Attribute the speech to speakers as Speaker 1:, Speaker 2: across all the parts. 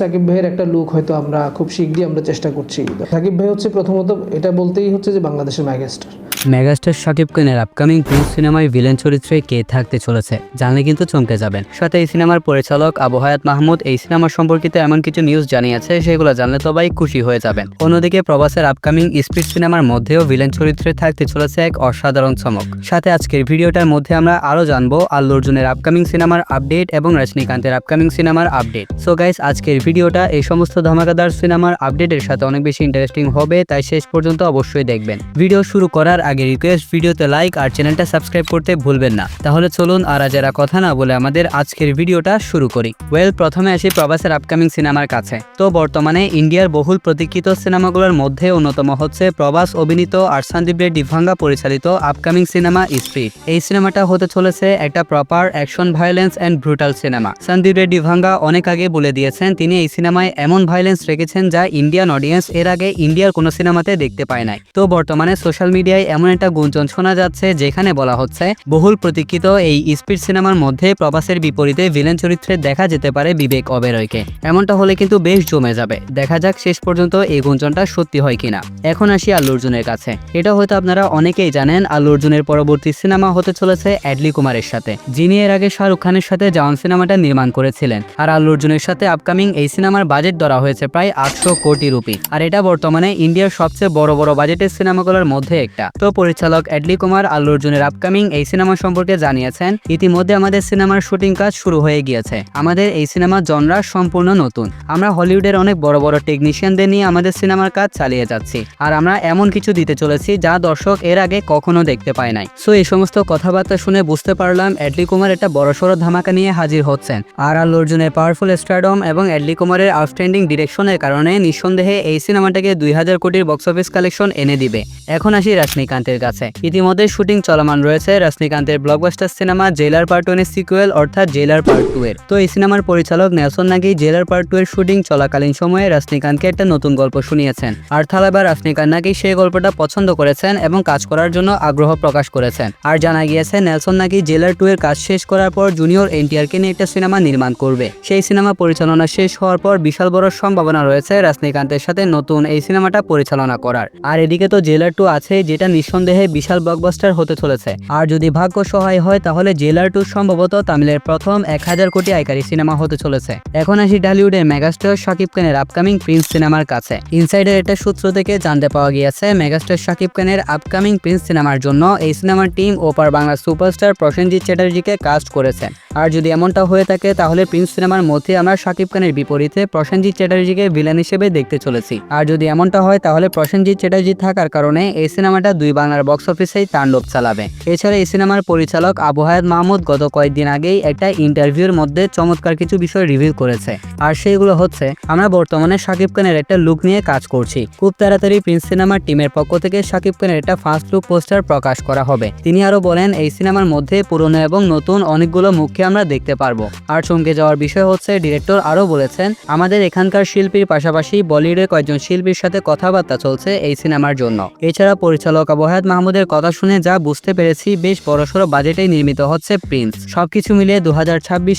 Speaker 1: সাকিব ভাইয়ের একটা লুক হয়তো আমরা খুব শীঘ্রই আমরা চেষ্টা করছি। সাকিব ভাই হচ্ছে প্রথমত এটা বলতেই হচ্ছে যে বাংলাদেশের ম্যাগাস্টার
Speaker 2: মেগাস্টার শাকিব খানের আপকামিং প্রিন্স সিনেমায় ভিলেন চরিত্রে কে থাকতে চলেছে, জানলে কিন্তু চমকে যাবেন। সাথে এই সিনেমার পরিচালক আবু হায়াত মাহমুদ এই সিনেমা সম্পর্কিত এমন কিছু নিউজ জানিয়েছে, সেগুলো জানলে সবাই খুশি হয়ে যাবেন। অন্যদিকে প্রবাসের আপকামিং স্পিড সিনেমার মধ্যেও ভিলেন চরিত্রে থাকতে চলেছে এক অসাধারণ চমক। সাথে আজকের ভিডিওটার মধ্যে আমরা আরও জানব আল্লু অর্জুনের আপকামিং সিনেমার আপডেট এবং রজনীকান্তের আপকামিং সিনেমার আপডেট সো গাইস আজকের ভিডিওটা এই সমস্ত ধামাকাদার সিনেমার আপডেটের সাথে অনেক বেশি ইন্টারেস্টিং হবে, তাই শেষ পর্যন্ত অবশ্যই দেখবেন। ভিডিও শুরু করার আগে রিকোয়েস্ট ভিডিওতে লাইক আর চ্যানেলটা সাবস্ক্রাইব করতে ভুলবেন না। তাহলে চলুন আর যারা কথা না বলে আমাদের আজকের ভিডিওটা শুরু করি। ওয়েল প্রথমে আসি প্রবাসের আপকামিং সিনেমার কাছে। তো বর্তমানে ইন্ডিয়ার বহুল প্রতীক্ষিত সিনেমাগুলোর মধ্যে অন্যতম হচ্ছে প্রবাস অভিনীত আর সন্দীপ রে ডিভাঙ্গা পরিচালিত আপকামিং সিনেমা স্পিড এই সিনেমাটা হতে চলেছে একটা proper action violence and brutal cinema Sandeep Reddy Vanga অনেক আগে বলে দিয়েছেন, তিনি এই সিনেমায় এমন ভায়োলেন্স রেখেছেন যা ইন্ডিয়ান অডিয়েন্স এর আগে ইন্ডিয়ার কোনো সিনেমাতে দেখতে পায় নাই। তো বর্তমানে সোশ্যাল মিডিয়ায় এমন একটা গুঞ্জন শোনা যাচ্ছে, যেখানে বলা হচ্ছে, বহুল প্রতীক্ষিত এই স্পিড সিনেমার মধ্যে প্রবাসের বিপরীতে ভিলেন চরিত্রে দেখা যেতে পারে বিবেক অবেরয়কে। এমনটা হলে কিন্তু বেশ জমে যাবে। দেখা যাক শেষ পর্যন্ত এই গুঞ্জনটা সত্যি হয় কিনা। এখন আসি আল্লু অর্জুনের কাছে। এটা হয়তো আপনারা অনেকেই জানেন, আল্লু অর্জুনের পরবর্তী সিনেমা হতে চলেছে অ্যাডলি কুমারের সাথে। যিনি এর আগে শাহরুখ খানের সাথে জওয়ান সিনেমাটা নির্মাণ করেছিলেন। আর আল্লু অর্জুনের সাথে আপকামিং এই সিনেমার বাজেট ধরা হয়েছে প্রায় আটশো কোটি রুপি। আর এটা বর্তমানে ইন্ডিয়ার সবচেয়ে বড় বড় বাজেটের সিনেমাগুলোর মধ্যে একটা। তো পরিচালক অ্যাডলি কুমার আল্লু অর্জুনের আপকামিং এই সিনেমা সম্পর্কে জানিয়েছেন, ইতিমধ্যে আমাদের সিনেমার শুটিং কাজ শুরু হয়ে গিয়েছে। আমাদের এই সিনেমার জনরা সম্পূর্ণ নতুন। আমরা হলিউডের অনেক বড় বড় টেকনিশিয়ানদের নিয়ে আমাদের সিনেমার কাজ চালিয়ে যাচ্ছি। আর আমরা এমন কিছু দিতে চলেছি যা দর্শক এর আগে কখনো দেখতে পায় নাই। সো এই সমস্ত কথাবার্তা শুনে বুঝতে পারলাম অ্যাডলি কুমার একটা বড়সড় ধামাকা নিয়ে হাজির হচ্ছেন। আর আল্লু অর্জুনের পাওয়ারফুল স্টারডম এবং অ্যাডলি কুমারের আউটস্ট্যান্ডিং ডিরেকশনের কারণে নিঃসন্দেহে এই সিনেমাটাকে দুই হাজার কোটির বক্স অফিস কালেকশন এনে দিবে। এখন আসি রজনীকান্তের কাছে। ইতিমধ্যে শুটিং চলমান রয়েছে রজনীকান্তের ব্লকবাস্টার সিনেমা জেলার পার্ট ওয়ানের সিকুয়েল অর্থাৎ জেলার পার্ট টু এর। তো এই সিনেমার পরিচালক নেলসন নাকি জেলার পার্ট টু এর শুটিং চলাকালীন সময়ে রজনীকান্তকে একটা নতুন গল্প শুনিয়েছেন। আর থালাবার রজনীকান্ত নাকি সেই গল্পটা পছন্দ করেছেন এবং কাজ করার জন্য আগ্রহ প্রকাশ করেছেন। আর জানা গিয়েছে, নেলসন নাকি জেলার টু এর কাজ শেষ করার পর জুনিয়র এনটিআরকে নিয়ে একটা সিনেমা নির্মাণ করবে। সেই সিনেমা পরিচালনা শেষ হওয়ার পর বিশাল বড় সম্ভাবনা রয়েছে রজনীকান্তের সাথে নতুন এই সিনেমাটা পরিচালনা করার। আর এদিকে তো জেলার টু আছে, যেটা নিঃসন্দেহে বিশাল ব্লকবাস্টার হতে চলেছে। আর যদি ভাগ্য সহায় হয়, তাহলে জেলার টু সম্ভবত তামিলের প্রথম এক হাজার কোটি আয়কারী সিনেমা হতে চলেছে। এখন আসি ঢালিউডের মেগাস্টার শাকিব খানের আপকামিং প্রিন্স সিনেমার কাছে। ইনসাইডের একটা সূত্র থেকে জানতে পাওয়া গিয়েছে, মেগাস্টার শাকিব খানের আপকামিং প্রিন্স সিনেমার জন্য এই সিনেমার টিম ওপার বাংলা সুপারস্টার প্রসেনজিৎ চ্যাটার্জিকে কাস্ট করেছেন আর যদি এমনটা হয়ে থাকে, তাহলে প্রিন্স সিনেমার মধ্যে আমরা শাকিব খানের বিপরীতে প্রসেনজিৎ চ্যাটার্জিকে ভিলেন হিসেবে দেখতে চলেছি। আর যদি এমনটা হয়, তাহলে প্রসেনজিৎ চ্যাটার্জি থাকার কারণে এই সিনেমাটা দুই বাংলার বক্স অফিসেই তাণ্ডব চালাবে। এছাড়া এই সিনেমার পরিচালক আবু হায়াত মাহমুদ গত কয়েকদিন আগেই একটা ইন্টারভিউর মধ্যে চমৎকার কিছু বিষয় রিভিউ করেছে। আর সেইগুলো হচ্ছে, আমরা বর্তমানে শাকিব খানের একটা লুক নিয়ে কাজ করছি। খুব তাড়াতাড়ি প্রিন্স সিনেমার টিমের পক্ষ থেকে শাকিব খানের একটা ফার্স্ট লুক পোস্টার প্রকাশ করা হবে। তিনি আরও বলেন, এই সিনেমার মধ্যে পুরনো এবং নতুন অনেকগুলো মুখকে আমরা দেখতে পারব। আর চমকে যাওয়ার বিষয় হচ্ছে ডিরেক্টর আরও বলেছেন আমাদের এখানকার শিল্পীর পাশাপাশি বলিউডের কয়েকজন শিল্পীর সাথে কথাবার্তা চলছে এই সিনেমার জন্য। এছাড়া পরিচালক আবু হায়াত মাহমুদের কথা শুনে যা বুঝতে পেরেছি, বেশ বড়সড় বাজেটেই নির্মিত হচ্ছে প্রিন্স। সবকিছু মিলিয়ে দু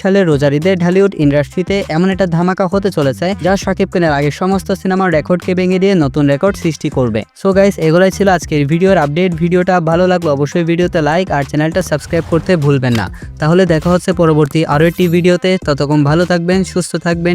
Speaker 2: সালের রোজারিদের ঢালিউড ইন্ডাস্ট্রিতে এমন একটা ধামাকা হতে চলেছে, যা শাকিব খানের আগের সমস্ত সিনেমার রেকর্ডকে ভেঙে দিয়ে নতুন রেকর্ড সৃষ্টি করবে। সো গাইস এগুলাই ছিল আজকের ভিডিওর আপডেট। ভিডিওটা ভালো লাগল অবশ্যই ভিডিওতে লাইক আর চ্যানেলটা সাবস্ক্রাইব করতে ভুলবেন না। তাহলে দেখা হচ্ছে পরবর্তী আরও একটি ভিডিওতে। ততক্ষণ ভালো থাকবেন, সুস্থ থাকবেন।